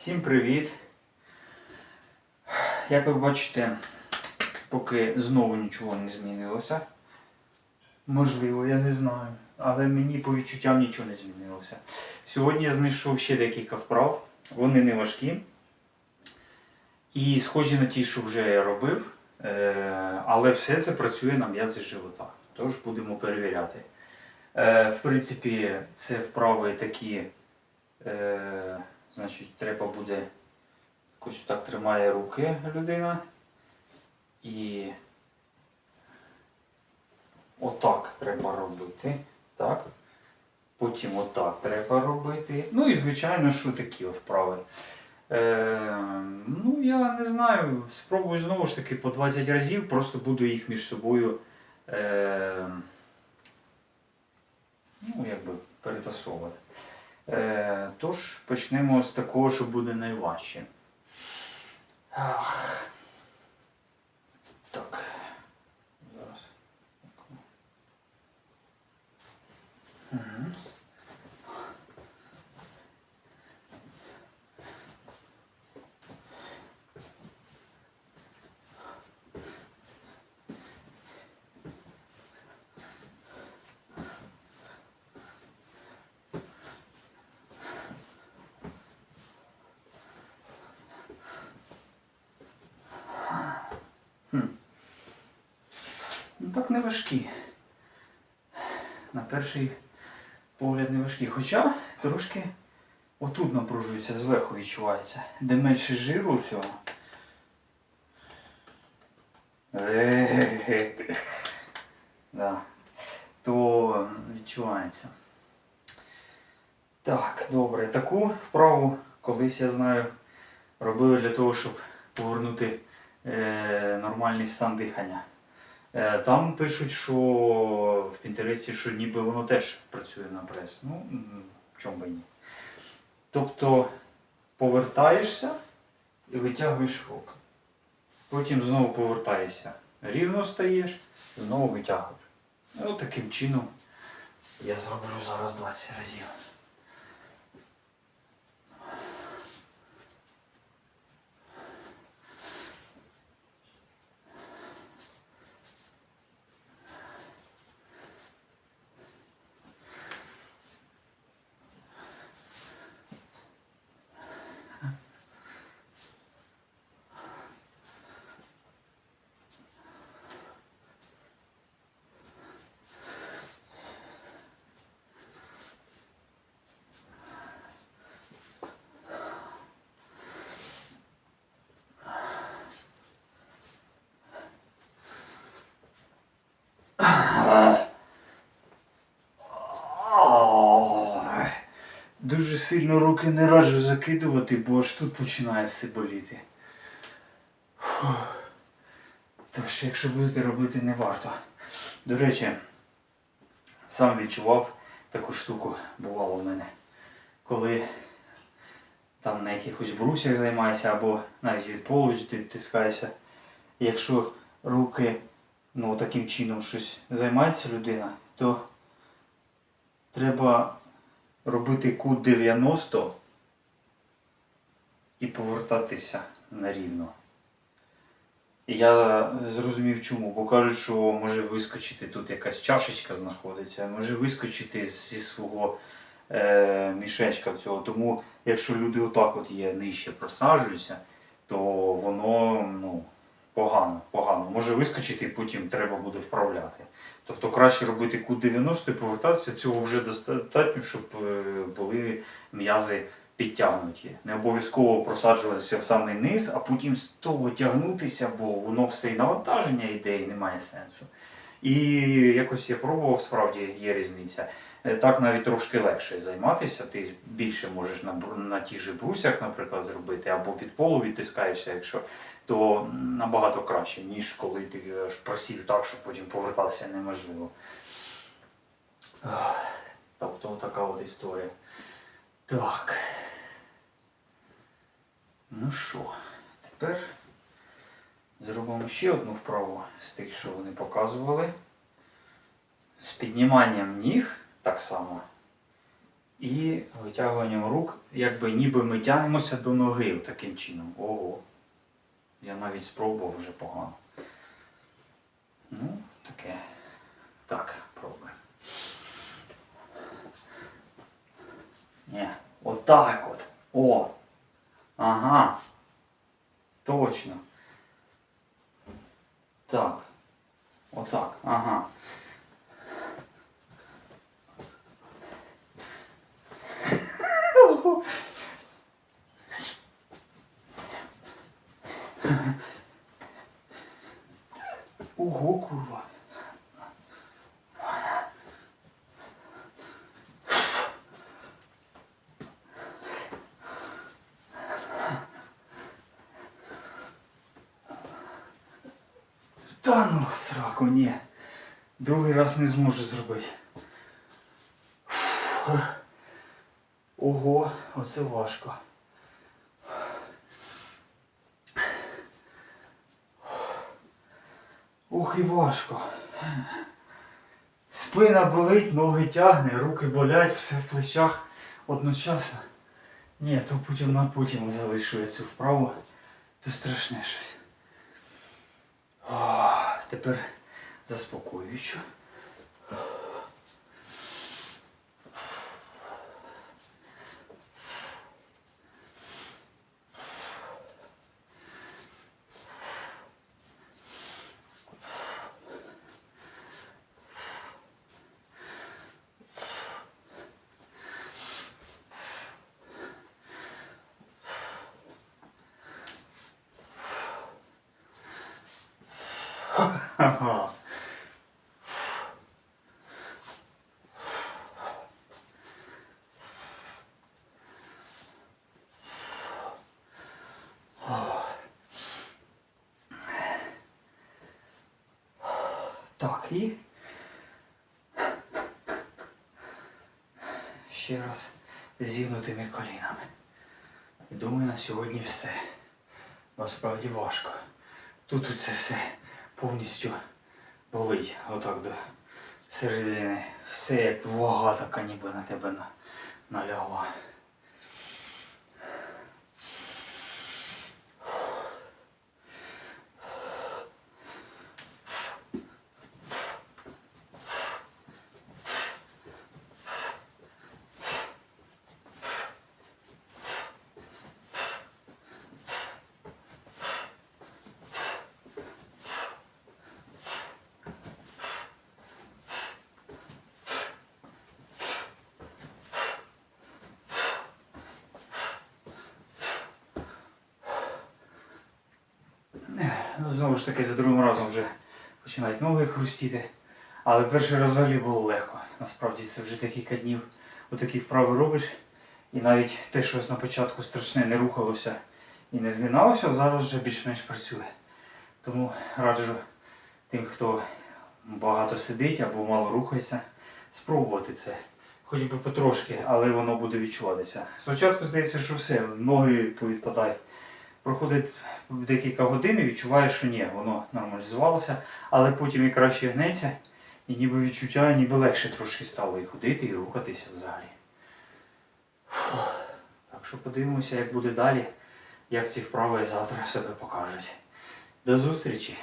Всім привіт! Як ви бачите, поки знову нічого не змінилося. Можливо, я не знаю. Але мені по відчуттям нічого не змінилося. Сьогодні я знайшов ще декілька вправ. Вони не важкі. І схожі на ті, що вже я робив. Е, Але все це працює на м'язи живота. Тож будемо перевіряти. Е, В принципі, це вправи такі. Значить, треба буде якось так тримає руки людина. І отак треба робити. Так. Потім отак треба робити. Ну і звичайно, що такі от вправи. Е, ну, я не знаю. Спробую знову ж таки по 20 разів, просто буду їх між собою. Е, ну, якби перетасовувати. Е, тож почнемо з такого, що буде найважче. Так. Зараз. Мгм. Ну не важкі. На перший погляд не важкі. Хоча трошки отут напружується, зверху відчувається. Де менше жиру цього. Да. То відчувається. Так, добре. Таку вправу колись я знаю робили для того, щоб повернути е, нормальний стан дихання. Е, Там пишуть, що в Пінтересті, що ніби воно теж працює на прес. Ну, чому би і ні.Тобто повертаєшся і витягуєш руки. Потім знову повертаєшся. Рівно стаєш, знову витягуєш. І от таким чином я зроблю зараз 20 разів. Сильно руки не раджу закидувати, бо аж тут починає все боліти. Фух. Тож, якщо будете робити, не варто. До речі, сам відчував таку штуку, бувало в мене. Коли там на якихось брусях займаєшся або навіть від полу відтискаєшся. Якщо руки ну, таким чином щось займається людина, то треба робити кут 90 і повертатися на рівно. І я зрозумів чому, бо кажуть, що може вискочити тут якась чашечка знаходиться, може вискочити зі свого е, мішечка цього. Тому якщо люди отак от є нижче просаджуються, то воно ну, погано, погано. Може вискочити і потім треба буде вправляти. Тобто краще робити кут 90 і повертатися, цього вже достатньо, щоб е, були м'язи підтягнуті. Не обов'язково просаджуватися в самий низ, а потім з того тягнутися, бо воно все і навантаження йде і немає сенсу. І якось я пробував, справді є різниця. Е, Так навіть трошки легше займатися. Ти більше можеш на, на тих же брусях, наприклад, зробити, або від полу відтискаєшся, якщо то набагато краще, ніж коли ти просів так, що потім повертатися неможливо. Тобто така от історія. Так. Ну що, тепер зробимо ще одну вправу з тих, що вони показували. З підніманням ніг так само. І витягуванням рук, якби ніби ми тягнемося до ноги таким чином. Ого. Я навіть спробував вже погано. Ну, таке. Так, пробуємо. Ні, отак от. О. Ага. Точно. Так. Отак. Ага. Ого, курва. Та ну, сраку, ні. Другий раз не зможу зробити. Ого, оце важко. Ух і важко. Спина болить, ноги тягне, руки болять, все в плечах одночасно. Ні, то потім на потім залишу я цю вправу, то страшне щось. Тепер заспокоюючу. Ха-ха. Так, і ще раз зігнутими колінами. Думаю, на сьогодні все. Насправді важко. Тут це все повністю болить. Отак до середини. Все як вага така ніби на тебе на- налягла. Ну, знову ж таки, за другим разом вже починають ноги хрустіти. Але перший раз взагалі було легко. Насправді це вже декілька днів отакі вправи робиш. І навіть те, що на початку страшне не рухалося і не згиналося, зараз вже більш-менш працює. Тому раджу тим, хто багато сидить або мало рухається, спробувати це. Хоч би потрошки, але воно буде відчуватися. Спочатку здається, що все, ноги повідпадають. Проходить декілька годин і відчуваєш, що ні, воно нормалізувалося, але потім і краще гнеться, і ніби відчуття, ніби легше трошки стало і ходити, і рухатися взагалі. Фух. Так що подивимося, як буде далі, як ці вправи завтра себе покажуть. До зустрічі!